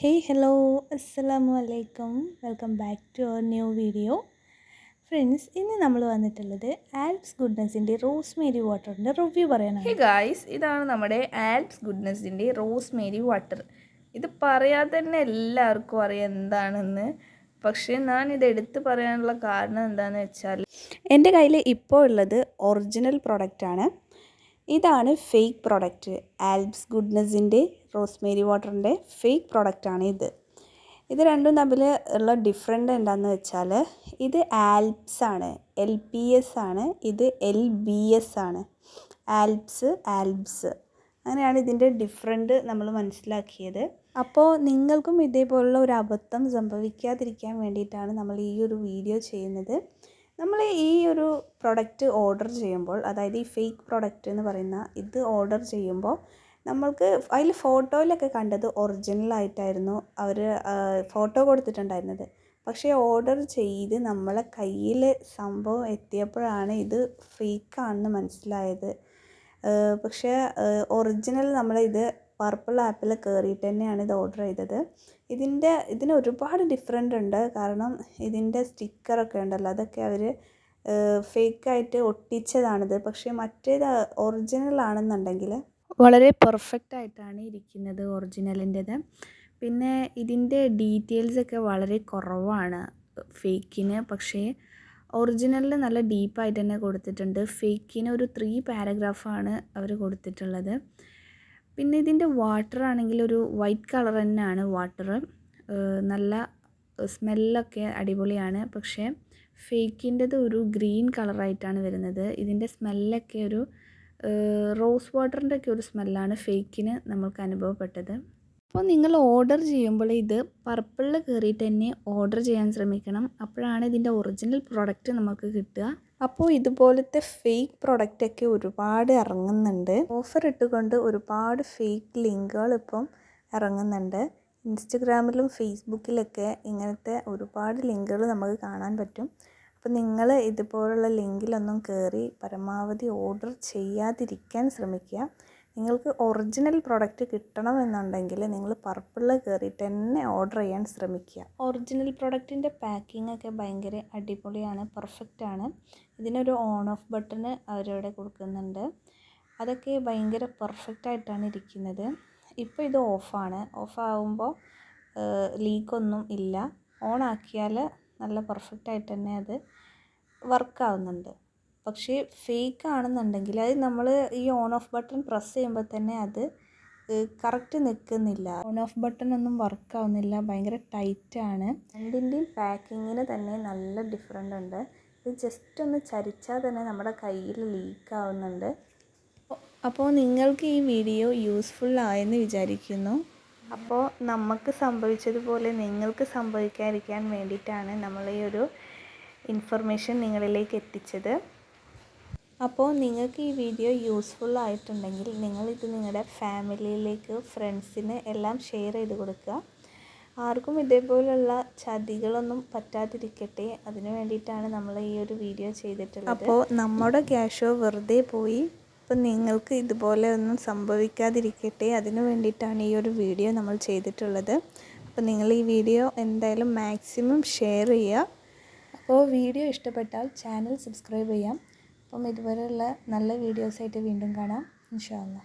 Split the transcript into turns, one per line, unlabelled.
Hey hello അസ്സലാമു അലൈക്കും welcome back to our new video friends ഇന്ന് നമ്മൾ വന്നിട്ടുള്ളത് ആൽപ്സ് ഗുഡ്നസിന്റെ റോസ്മേരി വാട്ടറിന്റെ റിവ്യൂ പറയാനാണ്.
ഹേ ഗായ്സ് ഇതാണ് നമ്മുടെ ആൽപ്സ് ഗുഡ്നസിന്റെ റോസ് മേരി വാട്ടർ ഇത് പറയാതെ തന്നെ എല്ലാവർക്കും അറിയാം എന്താണെന്ന്. പക്ഷേ ഞാൻ ഇത് എടുത്ത് പറയാനുള്ള കാരണം എന്താണെന്ന് വെച്ചാൽ
എന്റെ കയ്യിൽ ഇപ്പോൾ ഉള്ളത് ഒറിജിനൽ പ്രൊഡക്റ്റാണ് ഇതാണ് ഫേക്ക് പ്രോഡക്റ്റ് ആൽബ്സ് ഗുഡ്നസിന്റെ റോസ്മേരി വാട്ടറിന്റെ ഫേക്ക് പ്രൊഡക്റ്റാണ് ഇത്. ഇത് രണ്ടും തമ്മിൽ ഉള്ള ഡിഫറെന്റ് എന്താണെന്ന് വെച്ചാൽ ഇത് ആൽപ്സ് ആണ്. എൽ പി എസ് ആണ്. ഇത് എൽ ബി എസ് ആണ്. ആൽപ്സ് ആൽപ്സ് അങ്ങനെയാണ് ഇതിന്റെ ഡിഫറെന്റ് നമ്മൾ മനസ്സിലാക്കിയത്. അപ്പോൾ നിങ്ങൾക്കും ഇതേപോലുള്ള ഒരു അബദ്ധം സംഭവിക്കാതിരിക്കാൻ വേണ്ടിയിട്ടാണ് നമ്മൾ ഈ ഒരു വീഡിയോ ചെയ്യുന്നത്. നമ്മൾ ഈ ഒരു പ്രൊഡക്റ്റ് ഓർഡർ ചെയ്യുമ്പോൾ അതായത് ഈ ഫേക്ക് പ്രൊഡക്റ്റ് എന്ന് പറയുന്ന ഇത് ഓർഡർ ചെയ്യുമ്പോൾ നമ്മൾക്ക് അതിൽ ഫോട്ടോയിലൊക്കെ കണ്ടത് ഒറിജിനൽ ആയിട്ടായിരുന്നു അവർ ഫോട്ടോ കൊടുത്തിട്ടുണ്ടായിരുന്നത്. പക്ഷേ ഓർഡർ ചെയ്ത് നമ്മളെ കയ്യിൽ സംഭവം എത്തിയപ്പോഴാണ് ഇത് ഫേക്കാണെന്ന് മനസ്സിലായത്. പക്ഷേ ഒറിജിനൽ നമ്മളിത് പർപ്പിൾ ആപ്പിൽ കയറിയിട്ട് തന്നെയാണ് ഇത് ഓർഡർ ചെയ്തത്. ഇതിന്റെ ഇതിന് ഒരുപാട് ഡിഫറെന്റ് ഉണ്ട്. കാരണം ഇതിന്റെ സ്റ്റിക്കറൊക്കെ ഉണ്ടല്ലോ അതൊക്കെ അവർ ഫേക്കായിട്ട് ഒട്ടിച്ചതാണിത്. പക്ഷേ മറ്റേത് ഒറിജിനൽ ആണെന്നുണ്ടെങ്കിൽ വളരെ പെർഫെക്റ്റ് ആയിട്ടാണ് ഇരിക്കുന്നത് ഒറിജിനലിന്റെത് പിന്നെ ഇതിന്റെ ഡീറ്റെയിൽസൊക്കെ വളരെ കുറവാണ് ഫേക്കിന് പക്ഷേ ഒറിജിനലിൽ നല്ല ഡീപ്പായിട്ട് തന്നെ കൊടുത്തിട്ടുണ്ട്. ഫേക്കിന് ഒരു ത്രീ പാരഗ്രാഫാണ് അവർ കൊടുത്തിട്ടുള്ളത്. പിന്നെ ഇതിന്റെ വാട്ടർ ആണെങ്കിൽ ഒരു വൈറ്റ് കളർ തന്നെയാണ് വാട്ടർ നല്ല സ്മെല്ലൊക്കെ അടിപൊളിയാണ്. പക്ഷേ ഫേക്കിന്റെത് ഒരു ഗ്രീൻ കളറായിട്ടാണ് വരുന്നത്. ഇതിന്റെ സ്മെല്ലൊക്കെ ഒരു റോസ് വാട്ടറിന്റെ ഒക്കെ ഒരു സ്മെല്ലാണ് ഫേക്കിന് നമ്മൾക്ക് അനുഭവപ്പെട്ടത്. അപ്പോൾ നിങ്ങൾ ഓർഡർ ചെയ്യുമ്പോൾ ഇത് പർപ്പിളിൽ കയറിയിട്ട് തന്നെ ഓർഡർ ചെയ്യാൻ ശ്രമിക്കണം. അപ്പോഴാണ് ഇതിന്റെ ഒറിജിനൽ പ്രോഡക്റ്റ് നമുക്ക് കിട്ടുക. അപ്പോൾ ഇതുപോലത്തെ ഫേക്ക് പ്രൊഡക്റ്റൊക്കെ ഒരുപാട് ഇറങ്ങുന്നുണ്ട്. ഓഫർ ഇട്ടുകൊണ്ട് ഒരുപാട് ഫേക്ക് ലിങ്കുകൾ ഇപ്പം ഇറങ്ങുന്നുണ്ട്. ഇൻസ്റ്റഗ്രാമിലും ഫേസ്ബുക്കിലൊക്കെ ഇങ്ങനത്തെ ഒരുപാട് ലിങ്കുകൾ നമുക്ക് കാണാൻ പറ്റും. അപ്പോൾ നിങ്ങൾ ഇതുപോലുള്ള ലിങ്കിലൊന്നും കയറി പരമാവധി ഓർഡർ ചെയ്യാതിരിക്കാൻ ശ്രമിക്കുക. നിങ്ങൾക്ക് ഒറിജിനൽ പ്രോഡക്റ്റ് കിട്ടണമെന്നുണ്ടെങ്കിൽ നിങ്ങൾ പർപ്പിളിൽ കയറിയിട്ട് തന്നെ ഓർഡർ ചെയ്യാൻ ശ്രമിക്കുക. ഒറിജിനൽ പ്രോഡക്റ്റിന്റെ പാക്കിംഗ് ഒക്കെ ഭയങ്കര അടിപൊളിയാണ് പെർഫെക്റ്റ് ആണ്. ഇതിനൊരു ഓൺ ഓഫ് ബട്ടണ് അവരവിടെ കൊടുക്കുന്നുണ്ട്. അതൊക്കെ ഭയങ്കര പെർഫെക്റ്റ് ആയിട്ടാണ് ഇരിക്കുന്നത്. ഇപ്പോൾ ഇത് ഓഫാണ് ഓഫ് ആകുമ്പോൾ ലീക്കൊന്നും ഇല്ല. ഓൺ ആക്കിയാൽ നല്ല പെർഫെക്റ്റ് ആയിട്ട് തന്നെ അത് വർക്കാവുന്നുണ്ട് പക്ഷേ ഫേക്ക് ആണെന്നുണ്ടെങ്കിൽ അത് നമ്മൾ ഈ ഓൺ ഓഫ് ബട്ടൺ പ്രസ് ചെയ്യുമ്പോൾ തന്നെ അത് കറക്റ്റ് നിൽക്കുന്നില്ല. ഓൺ ഓഫ് ബട്ടൺ ഒന്നും വർക്ക് ആവുന്നില്ല ഭയങ്കര ടൈറ്റാണ് രണ്ടിന്റെയും പാക്കിങ്ങിന് തന്നെ നല്ല ഡിഫറെന്റ് ഉണ്ട്. ഇത് ജസ്റ്റ് ഒന്ന് ചരിച്ചാൽ തന്നെ നമ്മുടെ കയ്യിൽ ലീക്ക് ആവുന്നുണ്ട്. അപ്പോൾ നിങ്ങൾക്ക് ഈ വീഡിയോ യൂസ്ഫുൾ ആയെന്ന് വിചാരിക്കുന്നു. അപ്പോൾ നമുക്ക് സംഭവിച്ചതുപോലെ നിങ്ങൾക്ക് സംഭവിക്കാതിരിക്കാൻ വേണ്ടിയിട്ടാണ് നമ്മൾ ഈ ഒരു ഇൻഫർമേഷൻ നിങ്ങളിലേക്ക് എത്തിച്ചത്. അപ്പോൾ നിങ്ങൾക്ക് ഈ വീഡിയോ യൂസ്ഫുൾ ആയിട്ടുണ്ടെങ്കിൽ നിങ്ങളിത് നിങ്ങളുടെ ഫാമിലിയിലേക്ക് ഫ്രണ്ട്സിന് എല്ലാം ഷെയർ ചെയ്ത് കൊടുക്കുക. ആർക്കും ഇതേപോലുള്ള ചതികളൊന്നും പറ്റാതിരിക്കട്ടെ. അതിന് വേണ്ടിയിട്ടാണ് നമ്മൾ ഈ ഒരു വീഡിയോ ചെയ്തിട്ടുള്ളത്. അപ്പോൾ നമ്മുടെ ക്യാഷോ വെറുതെ പോയി. അപ്പം നിങ്ങൾക്ക് ഇതുപോലെ ഒന്നും സംഭവിക്കാതിരിക്കട്ടെ. അതിന് വേണ്ടിയിട്ടാണ് ഈ ഒരു വീഡിയോ നമ്മൾ ചെയ്തിട്ടുള്ളത്. അപ്പോൾ നിങ്ങൾ ഈ വീഡിയോ എന്തായാലും മാക്സിമം ഷെയർ ചെയ്യുക. അപ്പോൾ വീഡിയോ ഇഷ്ടപ്പെട്ടാൽ ചാനൽ സബ്സ്ക്രൈബ് ചെയ്യാം. അപ്പം ഇതുപോലെയുള്ള നല്ല വീഡിയോസായിട്ട് വീണ്ടും കാണാം. ഇൻഷാല്ല